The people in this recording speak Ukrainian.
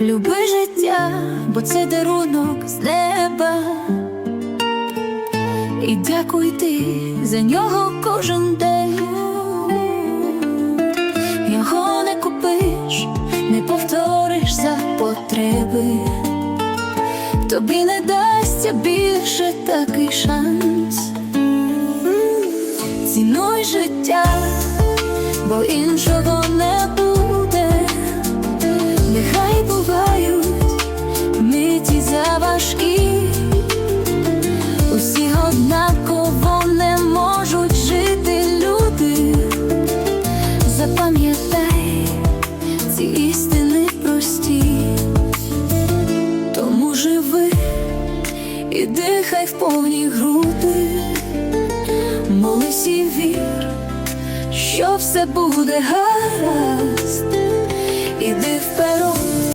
Люби життя, бо це дарунок з неба. І дякуй ти за нього кожен день. Його не купиш, не повториш за потреби. Тобі не дасться більше такий шанс. Цінуй життя, бо іншого заважкі, усі однаково не можуть жити люди. Запам'ятай ці істини прості, тому живи і дихай в повні груди, молись і вір, що все буде гаразд.